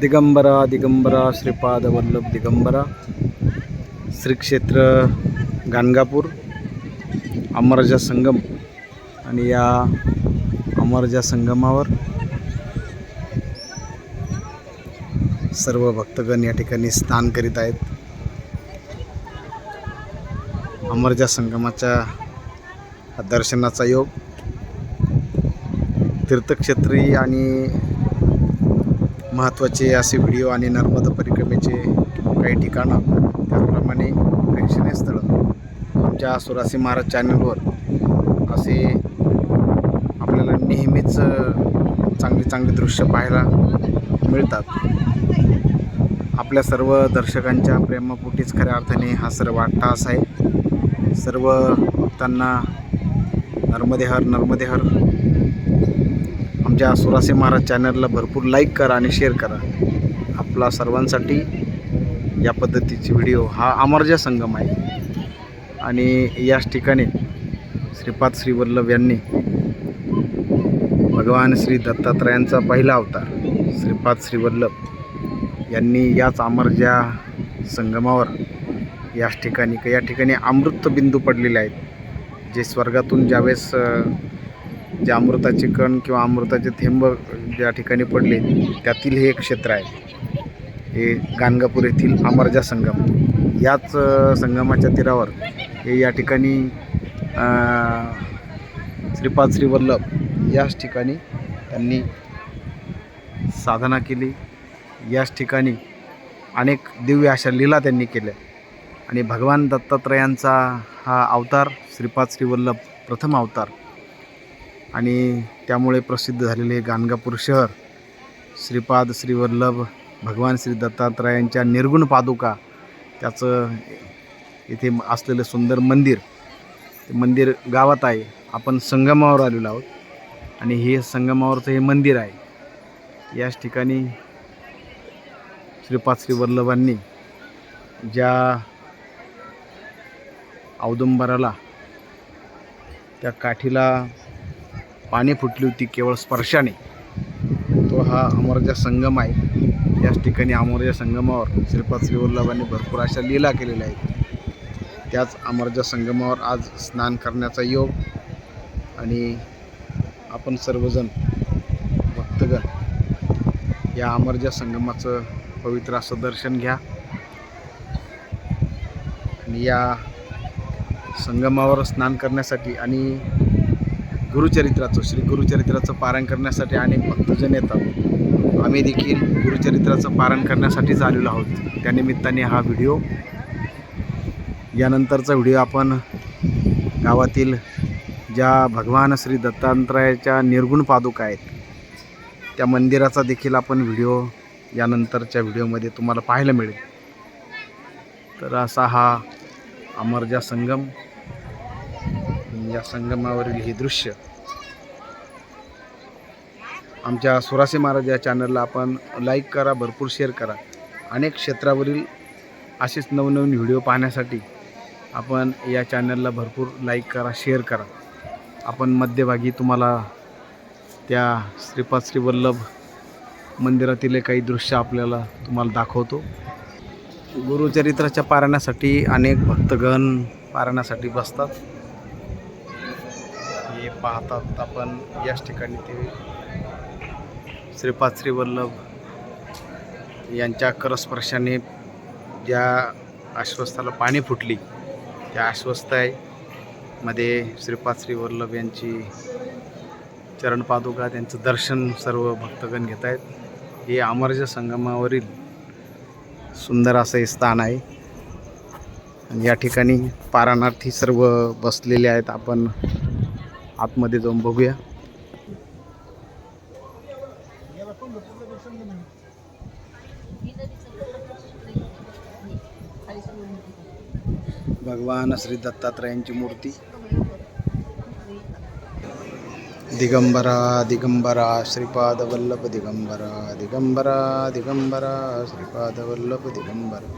दिगंबरा दिगंबरा श्रीपाद वल्लभ दिगंबरा श्री क्षेत्र गाणगापूर अमरजा संगम आणि या अमरजा संगमावर सर्व भक्तगण या ठिकाणी स्नान करीत आहेत. अमरजा संगमाच्या दर्शनाचा योग तीर्थक्षेत्री आणि महत्त्वाचे असे व्हिडिओ आणि नर्मदा परिक्रमेचे काही ठिकाणं त्याचप्रमाणे प्रेक्षणीय स्थळं आमच्या सुरासी महाराज चॅनलवर असे आपल्याला नेहमीच चांगली चांगली दृश्य पाहायला मिळतात. आपल्या सर्व दर्शकांच्या प्रेमापोटीच खऱ्या अर्थाने हा सर्व असा आहे. सर्व भक्तांना नर्मदेहर नर्मदेहर नर्मदे हर. म्हणजे आमच्या सुरासे महाराज चॅनलला भरपूर लाईक करा आणि शेअर करा. आपला सर्वांसाठी या पद्धतीची व्हिडिओ हा अमरजा संगम आहे. आणि याच ठिकाणी श्रीपाद श्रीवल्लभ यांनी भगवान श्री दत्तात्रयांचा पहिला अवतार श्रीपाद श्रीवल्लभ यांनी याच अमरजा संगमावर याच ठिकाणी या ठिकाणी अमृत बिंदू पडलेले आहेत. जे स्वर्गातून ज्यावेळेस जे अमृताचे कण किंवा अमृताचे थेंब ज्या ठिकाणी पडले त्यातील हे एक क्षेत्र आहे. हे गाणगापूर येथील अमरजा संगम. याच संगमाच्या तीरावर हे या ठिकाणी श्रीपाद श्रीवल्लभ याच ठिकाणी त्यांनी साधना केली. याच ठिकाणी अनेक दिव्य अशा लीला त्यांनी केल्या. आणि भगवान दत्तात्रयांचा हा अवतार श्रीपाद श्रीवल्लभ प्रथम अवतार आणि त्यामुळे प्रसिद्ध झालेले हे गाणगापूर शहर श्रीपाद श्रीवल्लभ भगवान श्री दत्तात्रयांच्या निर्गुण पादुका त्याचं इथे असलेलं सुंदर मंदिर ते मंदिर गावात आहे. आपण संगमावर आलेलो आहोत आणि हे संगमावरचं हे मंदिर आहे. याच ठिकाणी श्रीपाद श्री वल्लभांनी ज्या औदुंबराला त्या काठीला पाणी फुटली होती केवळ स्पर्शाने. तो हा अमरजा संगम आहे. याच ठिकाणी अमरजा संगमावर श्रीपाद श्री वल्लभांनी भरपूर अशा लीला केलेल्या आहेत. त्याच अमरजा संगमावर आज स्नान करण्याचा योग आणि आपण सर्वजण भक्तगण या अमरजा संगमाचं पवित्र असं दर्शन घ्या. आणि या संगमावर स्नान करण्यासाठी आणि गुरुचरित्राचं श्री गुरुचरित्राचं पारण करण्यासाठी अनेक भक्तजन येतात. आम्ही देखील गुरुचरित्राचं पारण करण्यासाठीच आलेलो आहोत. त्यानिमित्ताने हा व्हिडिओ यानंतरचा व्हिडिओ आपण गावातील ज्या भगवान श्री दत्तात्रयाच्या निर्गुण पादुका आहेत त्या मंदिराचा देखील आपण व्हिडिओ यानंतरच्या व्हिडिओमध्ये तुम्हाला पाहायला मिळेल. तर असा हा अमरजा संगम. या संगमावरील हे दृश्य. आमच्या सुरासे महाराज या चॅनलला आपण लाईक करा भरपूर शेअर करा. अनेक क्षेत्रावरील असेच नवनवीन व्हिडिओ पाहण्यासाठी आपण या चॅनलला भरपूर लाईक करा शेअर करा. आपण मध्यभागी तुम्हाला त्या श्रीपाद श्रीवल्लभ मंदिरातील काही दृश्य आपल्याला तुम्हाला दाखवतो. गुरुचरित्राच्या पारायणासाठी अनेक भक्तगण पारायणासाठी बसतात. पाहतात. आपण याच ठिकाणी ते श्रीपाद श्रीवल्लभ यांच्या करस्पर्शाने ज्या आश्वस्ताला पाणी फुटली त्या आश्वस्तायमध्ये श्रीपाद श्रीवल्लभ यांची चरणपादुका त्यांचं दर्शन सर्व भक्तगण घेत आहेत. हे अमरजा संगमावरील सुंदर असं हे स्थान आहे. आणि या ठिकाणी पारणार्थी सर्व बसलेले आहेत. आपण आतमध्ये जाऊन बघूया. भगवान श्री दत्तात्रयांची मूर्ती. दिगंबरा दिगंबरा श्रीपाद वल्लभ दिगंबरा दिगंबरा दिगंबरा श्रीपाद वल्लभ दिगंबरा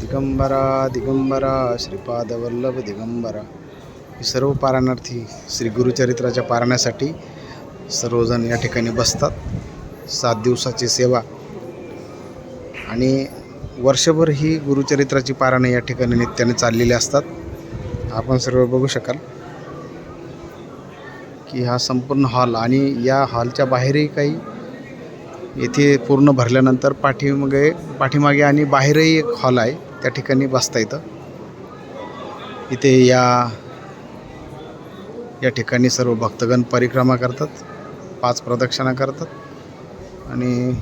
दिगंबरा दिगंबरा श्रीपाद वल्लभ दिगंबरा. सर्व पारायणार्थी श्री गुरुचरित्राच्या पारण्यासाठी सर्वजण या ठिकाणी बसतात. सात दिवसाची सेवा. आणि वर्षभर ही गुरुचरित्राची पारायणं या ठिकाणी नित्याने चाललेली असतात. आपण सर्व बघू शकाल की हा संपूर्ण हॉल आणि या हॉलच्या बाहेरही काही येथे पूर्ण भरल्यानंतर पाठीमागे पाठीमागे आणि बाहेरही एक हॉल आहे. त्या ठिकाणी बसता येतं. इथे या या ठिकाणी सर्व भक्तगण परिक्रमा करतात पाच प्रदक्षिणा करतात आणि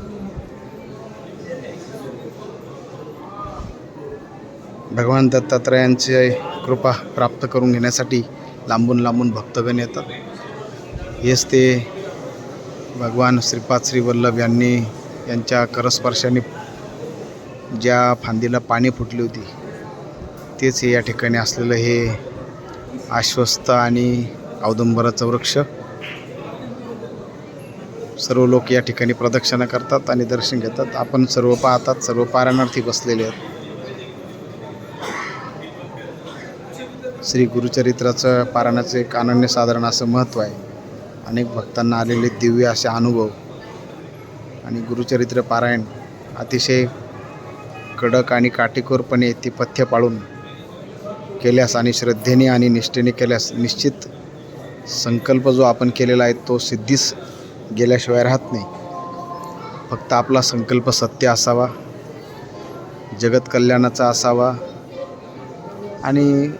भगवान दत्तात्रयांची कृपा प्राप्त करून घेण्यासाठी लांबून लांबून भक्तगण येतात. हेच ते भगवान श्रीपाद श्रीवल्लभ यांनी यांच्या करस्पर्शाने ज्या फांदीला पाणी फुटली होती तेच हे या ठिकाणी असलेलं हे आश्वस्त आणि कौदुंबराचं वृक्ष सर्व लोक या ठिकाणी प्रदक्षिणा करतात आणि दर्शन घेतात. आपण सर्व पाहतात सर्व पारायणार्थी बसलेले आहेत. श्री गुरुचरित्राचं पारायणाचं एक अनन्यसाधारण असं महत्त्व आहे. अनेक भक्तांना आलेले दिव्य असे अनुभव. आणि गुरुचरित्र पारायण अतिशय कडक आणि काटेकोरपणे ती पथ्य पाळून केल्यास आणि श्रद्धेने आणि निष्ठेने केल्यास निश्चित संकल्प जो आपण केलेला आहे तो सिद्धीस गेल्याशिवाय राहत नाही. फक्त आपला संकल्प सत्य असावा जगत कल्याणाचा असावा आणि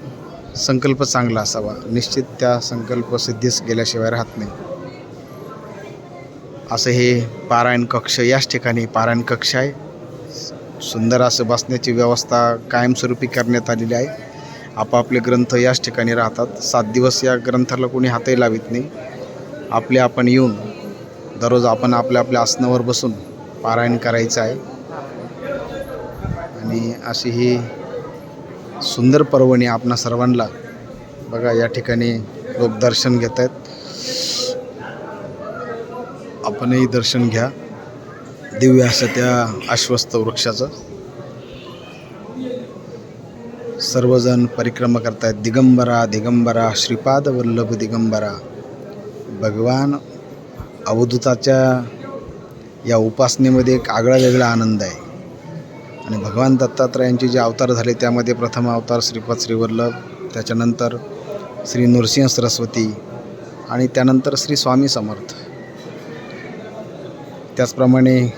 संकल्प चांगला असावा. निश्चित त्या संकल्प सिद्धीस गेल्याशिवाय राहत नाही. असं हे पारायण कक्ष याच ठिकाणी पारायण कक्ष आहे. सुंदर असं बसण्याची व्यवस्था कायमस्वरूपी करण्यात आलेली आहे. आपापले ग्रंथ याच ठिकाणी राहतात. सात दिवस या ग्रंथाला कोणी हातही लावित नाही. आपले आपण येऊन दररोज आपण आपल्या आपल्या आसनावर बसून पारायण करायचं आहे. आणि अशी ही सुंदर पर्वणी आपणा सर्वांना बघा या ठिकाणी लोक दर्शन घेत आहेत. आपणही दर्शन घ्या. दिव्य असं त्या आश्वस्त वृक्षाचं. सर्वजण परिक्रमा करतायत. दिगंबरा दिगंबरा श्रीपाद वल्लभ दिगंबरा. भगवान अवधूताच्या या उपासनेमध्ये एक आगळा वेगळा आनंद आहे. आणि भगवान दत्तात्रयांचे जे अवतार झाले त्यामध्ये प्रथम अवतार श्रीपाद श्रीवल्लभ त्याच्यानंतर श्री नृसिंह सरस्वती आणि त्यानंतर श्री स्वामी समर्थ. त्याचप्रमाणे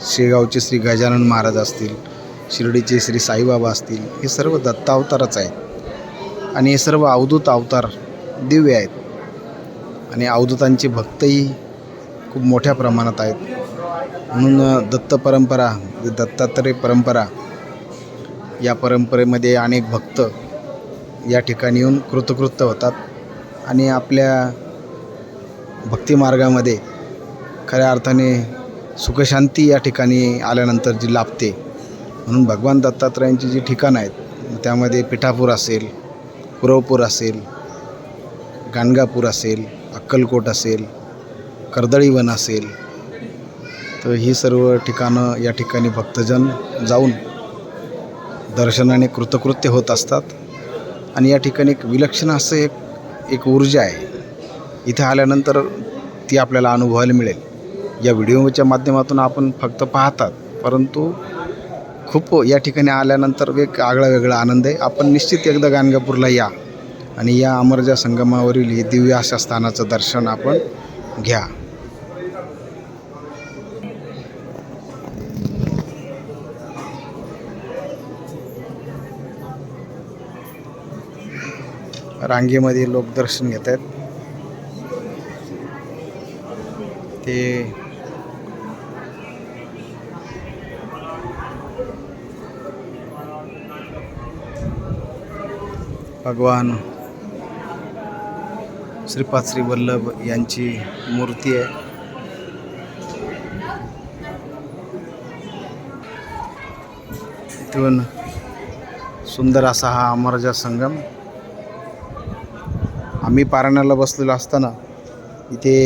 शेगावचे श्री गजानन महाराज असतील शिर्डीचे श्री साईबाबा असतील हे सर्व दत्तावतारच आहेत. आणि हे सर्व अवधूत अवतार दिव्य आहेत. आणि अवधूतांचे भक्तही खूप मोठ्या प्रमाणात आहेत. म्हणून दत्त परंपरा म्हणजे दत्तात्रय परंपरा या परंपरेमध्ये अनेक भक्त या ठिकाणी येऊन कृतकृत्य होतात. आणि आपल्या भक्तिमार्गामध्ये खऱ्या अर्थाने सुखशांती या ठिकाणी आल्यानंतर जी लाभते म्हणून भगवान दत्तात्रयांची जी ठिकाणं आहेत त्यामध्ये पिठापूर असेल पुरवपूर असेल गाणगापूर असेल अक्कलकोट असेल कर्दळीवन असेल तर ही सर्व ठिकाणं या ठिकाणी भक्तजन जाऊन दर्शनाने कृतकृत्य होत असतात. आणि या ठिकाणी एक विलक्षण असं एक एक ऊर्जा आहे. इथे आल्यानंतर ती आपल्याला अनुभवायला मिळेल. या व्हिडिओच्या माध्यमातून आपण फक्त पाहतात परंतु खूप या ठिकाणी आल्यानंतर एक आगळा वेगळा आनंद आहे. आपण निश्चित एकदा गाणगापूरला या आणि या अमरजा संगमावरील हे दिव्य अशा स्थानाचं दर्शन आपण घ्या. रांगेमध्ये लोक दर्शन घेत आहेत ते भगवान श्रीपाद श्री वल्लभ यांची मूर्ती आहे. इथून सुंदर असा हा अमरजा संगम. आम्ही पारायणाला बसलेलो असताना इथे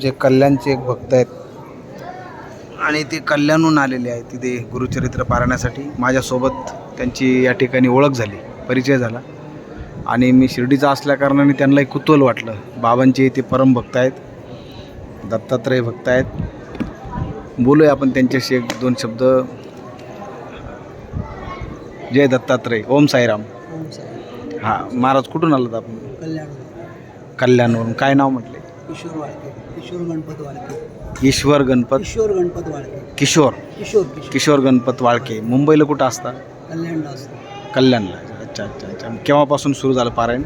जे कल्याणचे एक भक्त आहेत आणि ते कल्याणहून आलेले आहेत. तिथे गुरुचरित्र पारण्यासाठी माझ्यासोबत त्यांची या ठिकाणी ओळख झाली परिचय झाला. आणि मी शिर्डीचा असल्याकारणाने त्यांनाही कुतूहल वाटलं. बाबांचे ते परम भक्त आहेत दत्तात्रय भक्त आहेत. बोलूया आपण त्यांच्याशी एक दोन शब्द. जय दत्तात्रय. ओम साईराम. हां महाराज कुठून आलात आपण? कल्याण कल्याणवरून. काय नाव म्हटले? किशोर वाळके. किशोर गणपत वाळके. ईश्वर गणपत. किशोर गणपत वाळके. किशोर किशोर. किशोर गणपत वाळके. मुंबईला कुठं असता? कल्याणला असतो. कल्याणला. अच्छा अच्छा अच्छा. केव्हापासून सुरू झालं पारायण?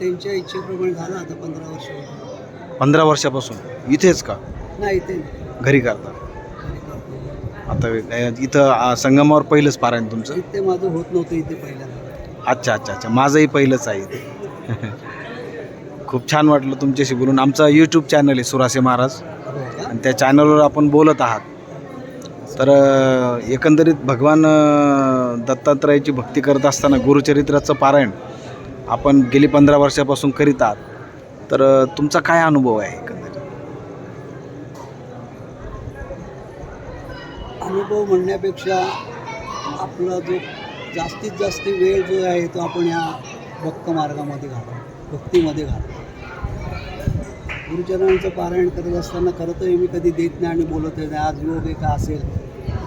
त्यांच्या इच्छेप्रमाणे झालं आता पंधरा वर्ष होतं. पंधरा वर्षापासून. इथेच का? नाही ते नाही. घरी करता? घरी करतो. आता अ, इथं अ, संगमावर पहिलंच पारायण तुमचं? इथे माझं होत नव्हतं इथे पहिल्यांदा. अच्छा अच्छा अच्छा. माझंही पहिलंच आहे इथे. खूप छान वाटलं तुमच्याशी बोलून. आमचा यूट्यूब चॅनल आहे सुरासे महाराज. हो का? आणि त्या चॅनलवर आपण बोलत आहात. तर एकंदरीत भगवान दत्तात्रयाची भक्ती करत असताना गुरुचरित्राचं पारायण आपण गेली पंधरा वर्षापासून करीत आहात. तर तुमचा काय अनुभव आहे एकंदरीत? अनुभव म्हणण्यापेक्षा आपला जो जास्तीत जास्त वेळ जो आहे तो आपण या भक्त मार्गामध्ये घालतो भक्तीमध्ये घालतो गुरुचरणांचं पारायण करत असताना खरं तर मी कधी देत नाही आणि बोलतच नाही. आज योग एका असेल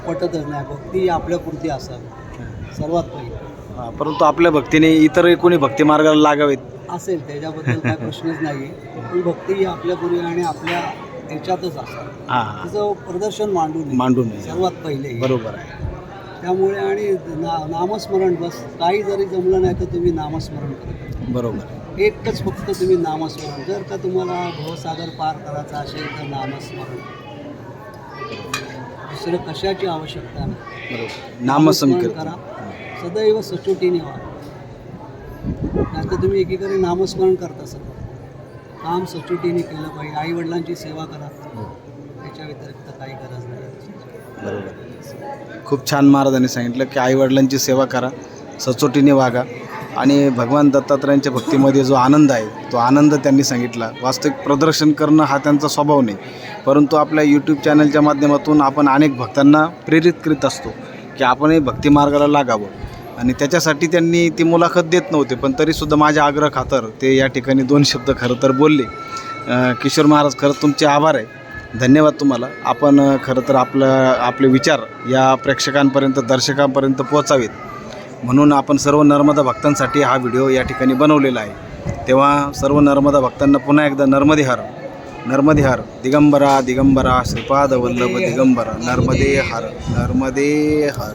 पटतच नाही. भक्ती आपल्यापुरती असावी. सर्वात पहिली. हा, परंतु आपल्या भक्तीने इतरही कोणी भक्ती मार्गाला लागावेत? असेल त्याच्याबद्दल काय प्रश्नच नाही पण भक्ती ही आपल्यापूर्वी आणि आपल्या ह्याच्यातच असावी तिचं प्रदर्शन मांडू नये. मांडू नये. सर्वात पहिले. बरोबर आहे. त्यामुळे आणि ना नामस्मरण बस काही जरी जमलं नाही तर तुम्ही नामस्मरण करा. बरोबर. एकच फक्त तुम्ही नामस्मरण. जर का तुम्हाला भवसागर पार करायचा असेल तर नामस्मरण. दुसरं कशाची आवश्यकता नाही. नामसंकीर्तन. करा. सदैव सचोटीने व्हा. नाही तर तुम्ही एकीकडे नामस्मरण करता सगळं. काम सचोटीने केलं पाहिजे. आई वडिलांची सेवा करा. हो. त्याच्या व्यतिरिक्त काही गरज नाही. बरोबर. खूप छान महाराजांनी सांगितलं की आईवडिलांची सेवा करा. सचोटीने वागा. आणि भगवान दत्तात्रयांच्या भक्तीमध्ये जो आनंद आहे तो आनंद त्यांनी सांगितला. वास्तविक प्रदर्शन करणं हा त्यांचा स्वभाव नाही. परंतु आपल्या यूट्यूब चॅनलच्या माध्यमातून आपण अनेक भक्तांना प्रेरित करीत असतो की आपणही भक्तिमार्गाला लागावं. आणि त्याच्यासाठी त्यांनी ती मुलाखत देत नव्हते पण तरीसुद्धा माझ्या आग्रह खातर ते या ठिकाणी दोन शब्द खरं तर बोलले. किशोर महाराज खरं तुमचे आभार आहे. धन्यवाद तुम्हाला. आपण खरं तर आपलं आपले विचार या प्रेक्षकांपर्यंत दर्शकांपर्यंत पोचावेत म्हणून आपण सर्व नर्मदा भक्तांसाठी हा व्हिडिओ या ठिकाणी बनवलेला आहे. तेव्हा सर्व नर्मदा भक्तांना पुन्हा एकदा नर्मदे हर नर्मदे हर दिगंबरा दिगंबरा श्रीपाद वल्लभ दिगंबरा नर्मदे हर नर्मदे हर.